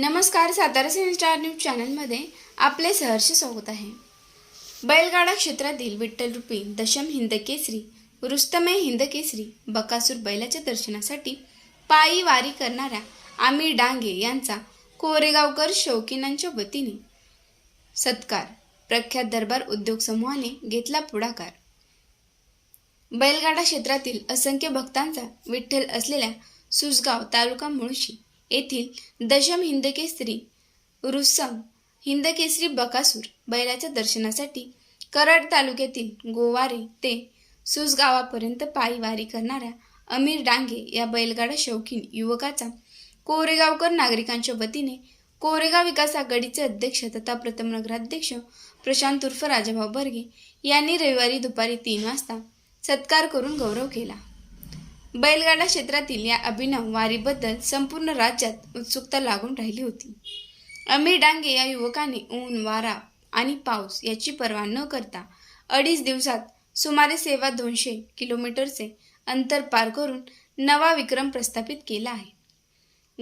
नमस्कार सातारा सिने star news चॅनलमध्ये आपले सहर्ष स्वागत आहे. बैलगाडा क्षेत्रातील विठ्ठलरूपी दशम हिंद केसरी रुस्तमे हिंद केसरी बकासूर बैलाच्या दर्शनासाठी पायी वारी करणाऱ्या आमिर डांगे यांचा कोरेगावकर शौकीनांच्या वतीने सत्कार प्रख्यात दरबार उद्योग समूहाने घेतला पुढाकार. बैलगाडा क्षेत्रातील असंख्य भक्तांचा विठ्ठल असलेल्या सुसगाव तालुका मुळशी येथील दशम हिंदकेसरी रुसम हिंदकेसरी बकासूर बैलाच्या दर्शनासाठी कराड तालुक्यातील गोवारे ते सुसगावापर्यंत पायी वारी करणाऱ्या अमीर डांगे या बैलगाडा शौकीन युवकाचा कोरेगावकर नागरिकांच्या वतीने कोरेगाव विकास आघाडीचे अध्यक्ष तथा प्रथम नगराध्यक्ष प्रशांत उर्फ राजाभाऊ बर्गे यांनी रविवारी दुपारी तीन वाजता सत्कार करून गौरव केला. बैलगाडा क्षेत्रातील या अभिनव वारीबद्दल संपूर्ण राज्यात उत्सुकता लागून राहिली होती. अमीर डांगे या युवकाने ऊन वारा आणि पाऊस याची पर्वा न करता अडीच दिवसात सुमारे सेवा दोनशे किलोमीटरचे अंतर पार करून नवा विक्रम प्रस्थापित केला आहे.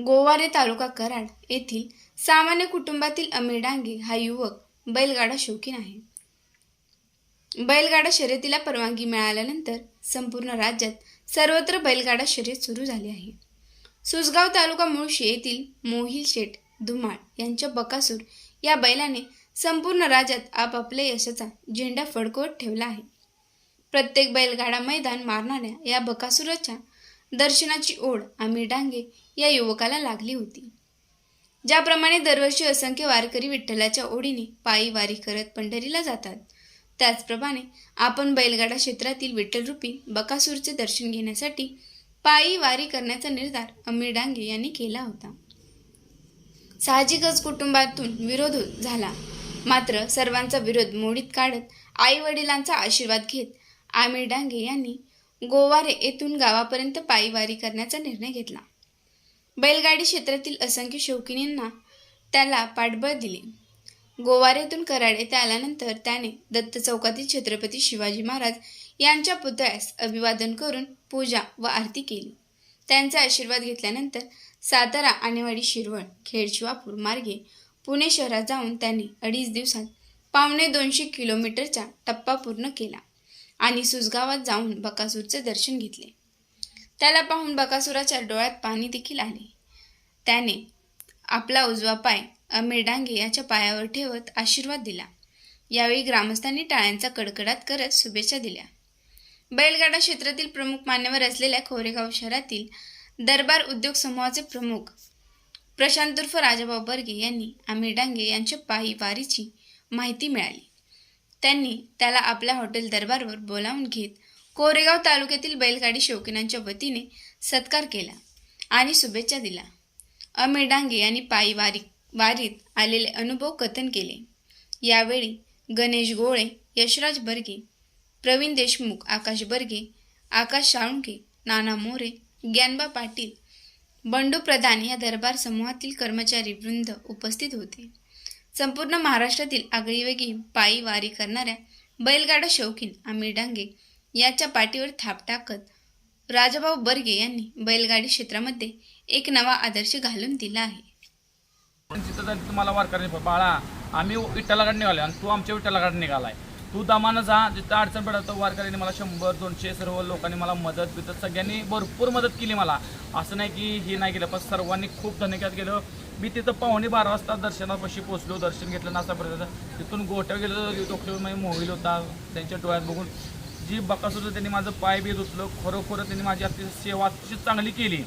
गोवारे तालुका कराड येथील सामान्य कुटुंबातील अमीर डांगे हा युवक बैलगाडा शौकीन आहे. बैलगाडा शर्यतीला परवानगी मिळाल्यानंतर संपूर्ण राज्यात सर्वत्र बैलगाडा शर्यत सुरू झाली आहे. सुसगाव तालुका मुळशी येथील मोहिल शेठ धुमाळ यांच्या बकासूर या बैलाने संपूर्ण राज्यात आपापल्या यशाचा झेंडा फडकवत ठेवला आहे. प्रत्येक बैलगाडा मैदान मारणाऱ्या या बकासुराच्या दर्शनाची ओढ आम्ही डांगे या युवकाला लागली होती. ज्याप्रमाणे दरवर्षी असंख्य वारकरी विठ्ठलाच्या ओढीने पायी वारी करत पंढरीला जातात. त्याचप्रमाणे आपण बैलगाडा क्षेत्रातील विठ्ठलरूपी बकासूरचे दर्शन घेण्यासाठी पायी वारी करण्याचा निर्धार अमीर डांगे यांनी केला होता. साहजिकच कुटुंबातून विरोध झाला. मात्र सर्वांचा विरोध मोडीत काढत आई वडिलांचा आशीर्वाद घेत आमिर डांगे यांनी गोवारे येथून गावापर्यंत पायी वारी करण्याचा निर्णय घेतला. बैलगाडी क्षेत्रातील असंख्य शौकीनींना त्याला पाठबळ दिले. गोवारेतून कराड येथे आल्यानंतर त्याने दत्त चौकातील छत्रपती शिवाजी महाराज यांच्या पुतळ्यास अभिवादन करून पूजा व आरती केली. त्यांचा आशीर्वाद घेतल्यानंतर सातारा आणेवाडी शिरवळ खेडशिवापूर मार्गे पुणे शहरात जाऊन त्यांनी अडीच दिवसात पावणे दोनशे किलोमीटरचा टप्पा पूर्ण केला आणि सुसगावात जाऊन बकासूरचे दर्शन घेतले. त्याला पाहून बकासुराच्या डोळ्यात पाणी देखील आले. त्याने आपला उजवा पाय अमीर डांगे याच्या पायावर ठेवत आशीर्वाद दिला. यावेळी ग्रामस्थांनी टाळ्यांचा कडकडाट करत शुभेच्छा दिल्या. बैलगाडा क्षेत्रातील प्रमुख मान्यवर असलेल्या खोरेगाव शहरातील दरबार उद्योग समूहाचे प्रमुख प्रशांत उर्फ राजाभाऊ बर्गे यांनी आमिर डांगे यांच्या पायी वारीची माहिती मिळाली. त्यांनी त्याला आपल्या हॉटेल दरबारवर बोलावून घेत कोरेगाव तालुक्यातील बैलगाडी शौकीनांच्या वतीने सत्कार केला आणि शुभेच्छा दिला अमीर डांगे यांनी पायी वारी वारीत आलेले अनुभव कथन केले. यावेळी गणेश गोळे यशराज बर्गे प्रवीण देशमुख आकाश बर्गे आकाश साळुंके नाना मोरे ज्ञानबा पाटील बंडू प्रधान या दरबार समूहातील कर्मचारी वृंद उपस्थित होते. संपूर्ण महाराष्ट्रातील आगळीवेगळी पायी वारी करणाऱ्या बैलगाडा शौकीन आमिर डांगे याच्या पाठीवर थाप टाकत राजाभाऊ बर्गे यांनी बैलगाडी क्षेत्रामध्ये एक नवा आदर्श घालून दिला आहे. तिथं जर तुम्हाला वारकरी बाळा आम्ही विठ्ठलाकडे निघालो आणि तू आमच्या विठ्ठलाकडे निघालाय. तू दमानं जा जिथं अडचण पडत वारकऱ्यांनी मला शंभर दोनशे सर्व लोकांनी मला मदत बिदत सगळ्यांनी भरपूर मदत केली मला. असं नाही की हे नाही केलं पण सर्वांनी खूप धन्यवाद केलं. मी तिथं पाहुणे बारा वाजता दर्शनापाशी पोचलो दर्शन घेतलं नासापर्यंत तिथून गोट्या गेलो डोक्यावर म्हणजे मोहिल होता त्यांच्या डोळ्यात बघून. जी बकासूर त्यांनी माझं पाय बी धुतलं खरोखर त्यांनी माझी अतिशय सेवा अतिशय चांगली केली.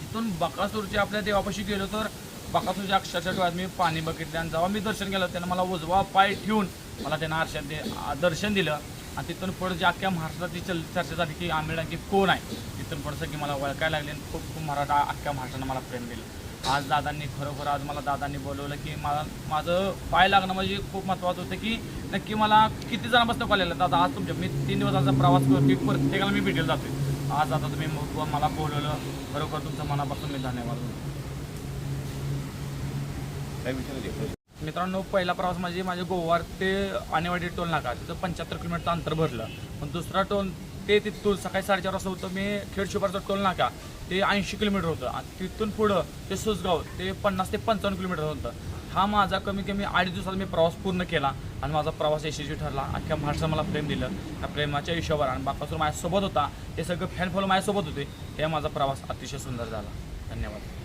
तिथून बकासूरची आपल्या देवापाशी गेलो तर बकासूरच्या अक्षरशः डोळ्यात मी पाणी बघितलं आणि जेव्हा मी दर्शन केलं त्यानं मला उजवा पाय ठेवून मला त्यानं आरशात दे दर्शन दिलं. आणि तिथून पुढे जी अख्ख्या महाराष्ट्राची चल चर्चा झाली की आंबेड की कोण आहे? तिथून पुढं सगळी मला ओळखायला लागली आणि खूप खूप मराठा अख्ख्या महाराष्ट्रानं मला प्रेम दिलं. आज दादांनी खरोखर आज मला दादांनी बोलवलं की मला माझं पाय लागणं म्हणजे खूप महत्त्वाचं होतं की नक्की मला किती जणांपासून कॉल दादा आज तुमच्या मी तीन दिवसाचा प्रवास करतो की प्रत्येकाला मी भेटेल जातो आज आता तुम्ही मग मला बोलवलं. खरोखर तुमचं मनापासून मी धन्यवाद देतो. मित्रांनो पहिला प्रवास म्हणजे माझे गोवार ते आणेवाडी टोल नाका तिथं पंच्याहत्तर किलोमीटरचं अंतर भरलं. पण दुसरा टोल ते तिथून सकाळी साडेचार वाजता होतं मी खेड शिपारचा टोल नाका ते ऐंशी किलोमीटर होतं. आणि तिथून पुढं ते सुसगाव ते पन्नास ते पंचावन्न किलोमीटर होतं. हा माझा कमी कमी अडीच दिवसात मी प्रवास पूर्ण केला आणि माझा प्रवास यशस्वी ठरला. अख्ख्या महाराष्ट्रात मला प्रेम दिलं. त्या प्रेमाच्या हिशोबावर आणि बाकासूर माझ्यासोबत होता. ते सगळं फॅन फॉलो माझ्यासोबत होते. हे माझा प्रवास अतिशय सुंदर झाला. धन्यवाद.